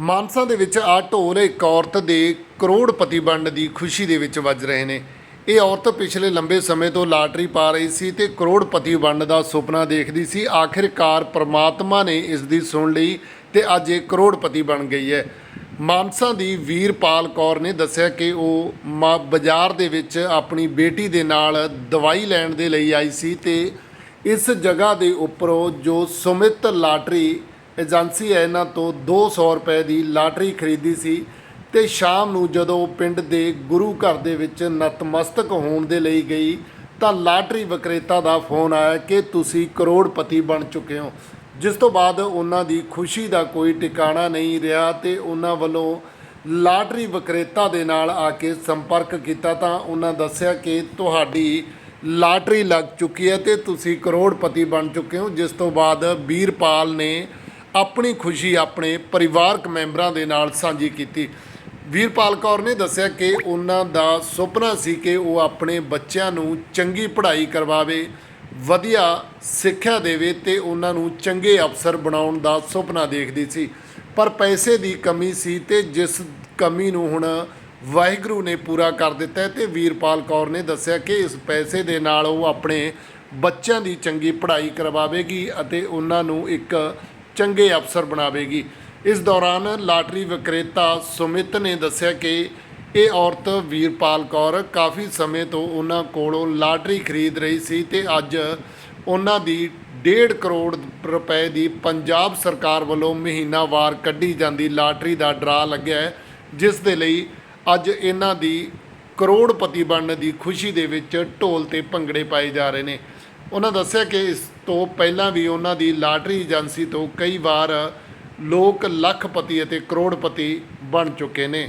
ਮਾਨਸਾ ਦੇ ਵਿੱਚ ਆ ਢੋਲ ਇੱਕ ਔਰਤ ਦੇ ਕਰੋੜਪਤੀ ਬਣਨ ਦੀ ਖੁਸ਼ੀ ਦੇ ਵਿੱਚ ਵੱਜ ਰਹੇ ਨੇ। ਇਹ ਔਰਤ ਪਿਛਲੇ ਲੰਬੇ ਸਮੇਂ ਤੋਂ ਲਾਟਰੀ ਪਾ ਰਹੀ ਸੀ ਤੇ ਕਰੋੜਪਤੀ ਬਣਨ ਦਾ ਸੁਪਨਾ ਦੇਖਦੀ ਸੀ। ਆਖਿਰਕਾਰ ਪ੍ਰਮਾਤਮਾ ਨੇ ਇਸ ਦੀ ਸੁਣ ਲਈ ਤੇ ਅੱਜ ਇਹ ਕਰੋੜਪਤੀ ਬਣ ਗਈ ਹੈ। ਮਾਨਸਾ ਦੀ ਵੀਰਪਾਲ ਕੌਰ ਨੇ ਦੱਸਿਆ ਕਿ ਉਹ ਮਾ ਬਾਜ਼ਾਰ ਦੇ ਵਿੱਚ ਆਪਣੀ ਬੇਟੀ ਦੇ ਨਾਲ ਦਵਾਈ ਲੈਣ ਦੇ ਲਈ ਆਈ ਸੀ ਤੇ ਇਸ ਜਗ੍ਹਾ ਦੇ ਉੱਪਰੋਂ ਜੋ ਸੁਮਿਤ ਲਾਟਰੀ ਏਜੰਸੀ ਹੈ, ਇਹਨਾਂ ਤੋਂ 200 ਰੁਪਏ ਦੀ ਲਾਟਰੀ ਖਰੀਦੀ ਸੀ ਤੇ ਸ਼ਾਮ ਨੂੰ ਜਦੋਂ ਪਿੰਡ ਦੇ ਗੁਰੂ ਘਰ ਦੇ ਵਿੱਚ ਨਤਮਸਤਕ ਹੋਣ ਦੇ ਲਈ ਗਈ, ਤਾਂ ਲਾਟਰੀ ਵਿਕਰੇਤਾ ਦਾ ਫੋਨ ਆਇਆ ਕਿ ਤੁਸੀਂ ਕਰੋੜਪਤੀ ਬਣ ਚੁੱਕੇ ਹੋ। ਜਿਸ ਤੋਂ ਬਾਅਦ ਉਹਨਾਂ ਦੀ ਖੁਸ਼ੀ ਦਾ ਕੋਈ ਟਿਕਾਣਾ ਨਹੀਂ ਰਿਹਾ ਤੇ ਉਹਨਾਂ ਵੱਲੋਂ ਲਾਟਰੀ ਵਿਕਰੇਤਾ ਦੇ ਨਾਲ ਆ ਕੇ ਸੰਪਰਕ ਕੀਤਾ ਤਾਂ ਉਹਨਾਂ ਦੱਸਿਆ ਕਿ ਤੁਹਾਡੀ ਲਾਟਰੀ ਲੱਗ ਚੁੱਕੀ ਹੈ ਤੇ ਤੁਸੀਂ ਕਰੋੜਪਤੀ ਬਣ ਚੁੱਕੇ ਹੋ, ਜਿਸ ਤੋਂ ਬਾਅਦ ਵੀਰਪਾਲ ਨੇ ਆਪਣੀ ਖੁਸ਼ੀ ਆਪਣੇ ਪਰਿਵਾਰਕ ਮੈਂਬਰਾਂ ਦੇ ਨਾਲ ਸਾਂਝੀ ਕੀਤੀ। ਵੀਰਪਾਲ ਕੌਰ ਨੇ ਦੱਸਿਆ ਕਿ ਉਹਨਾਂ ਦਾ ਸੁਪਨਾ ਸੀ ਕਿ ਉਹ ਆਪਣੇ ਬੱਚਿਆਂ ਨੂੰ ਚੰਗੀ ਪੜ੍ਹਾਈ ਕਰਵਾਵੇ, ਵਧੀਆ ਸਿੱਖਿਆ ਦੇਵੇ ਤੇ ਉਹਨਾਂ ਨੂੰ ਚੰਗੇ ਅਫਸਰ ਬਣਾਉਣ ਦਾ ਸੁਪਨਾ ਦੇਖਦੀ ਸੀ। ਪਰ ਪੈਸੇ ਦੀ ਕਮੀ ਸੀ ਤੇ ਜਿਸ ਕਮੀ ਨੂੰ ਹੁਣ ਵਾਹਿਗੁਰੂ ਨੇ ਪੂਰਾ ਕਰ ਦਿੱਤਾ ਹੈ ਤੇ ਵੀਰਪਾਲ ਕੌਰ ਨੇ ਦੱਸਿਆ ਕਿ ਇਸ ਪੈਸੇ ਦੇ ਨਾਲ ਉਹ ਆਪਣੇ ਬੱਚਿਆਂ ਦੀ ਚੰਗੀ ਪੜ੍ਹਾਈ ਕਰਵਾਵੇਗੀ ਅਤੇ ਉਹਨਾਂ ਨੂੰ ਇੱਕ ਚੰਗੇ ਅਫਸਰ ਬਣਾਵੇਗੀ। ਇਸ ਦੌਰਾਨ ਲਾਟਰੀ ਵਿਕਰੇਤਾ ਸੁਮਿਤ ਨੇ ਦੱਸਿਆ ਕਿ ਇਹ ਔਰਤ ਵੀਰਪਾਲ ਕੌਰ ਕਾਫੀ ਸਮੇਂ ਤੋਂ ਉਹਨਾਂ ਕੋਲੋਂ ਲਾਟਰੀ ਖਰੀਦ ਰਹੀ ਸੀ ਤੇ ਅੱਜ ਉਹਨਾਂ ਦੀ 1.5 ਕਰੋੜ ਰੁਪਏ ਦੀ ਪੰਜਾਬ ਸਰਕਾਰ ਵੱਲੋਂ ਮਹੀਨਾਵਾਰ ਕੱਢੀ ਜਾਂਦੀ ਲਾਟਰੀ ਦਾ ਡਰਾ ਲੱਗਿਆ ਹੈ, ਜਿਸ ਦੇ ਲਈ ਅੱਜ ਇਹਨਾਂ ਦੀ ਕਰੋੜਪਤੀ ਬਣਨ ਦੀ ਖੁਸ਼ੀ ਦੇ ਵਿੱਚ ਢੋਲ ਤੇ ਭੰਗੜੇ ਪਾਏ ਜਾ ਰਹੇ ਨੇ। ਉਹਨਾਂ ਦੱਸਿਆ ਕਿ ਇਸ ਤੋਂ ਪਹਿਲਾਂ ਵੀ ਉਹਨਾਂ ਦੀ ਲਾਟਰੀ ਏਜੰਸੀ ਤੋਂ ਕਈ ਵਾਰ ਲੋਕ ਲੱਖਪਤੀ ਅਤੇ ਕਰੋੜਪਤੀ ਬਣ ਚੁੱਕੇ ਨੇ।